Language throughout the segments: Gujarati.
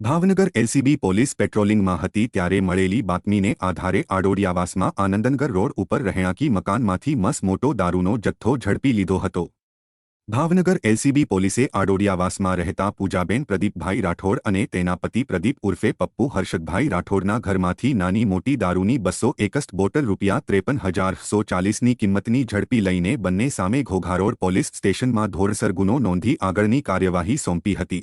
ભાવનગર એલસીબી પોલીસ પેટ્રોલિંગમાં હતી ત્યારે મળેલી બાતમીને આધારે આડોડિયાવાસમાં આનંદનગર રોડ ઉપર રહેણાંકી મકાનમાંથી મસ મોટો દારૂનો જથ્થો ઝડપી લીધો હતો. ભાવનગર એલસીબી પોલીસે આડોડિયાવાસમાં રહેતા પૂજાબેન પ્રદીપભાઈ રાઠોડ અને તેના પતિ પ્રદીપ ઉર્ફે પપ્પુ હર્ષદભાઈ રાઠોડના ઘરમાંથી નાની મોટી દારૂની બસો એકસ્ટ બોટલ રૂપિયા ત્રેપન હજાર સો ચાલીસની કિંમતની ઝડપી લઈને બંને સામે ઘોઘારોડ પોલીસ સ્ટેશનમાં ધોરસર ગુનો નોંધી આગળની કાર્યવાહી સોંપી હતી.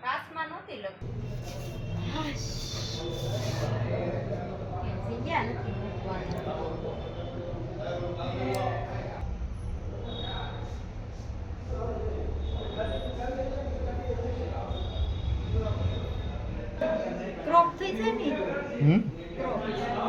કાચમાં નહોતી લગતી જગ્યા નથી મૂકવાની ક્રોપ થઈ જાય ને હમ ક્રોપ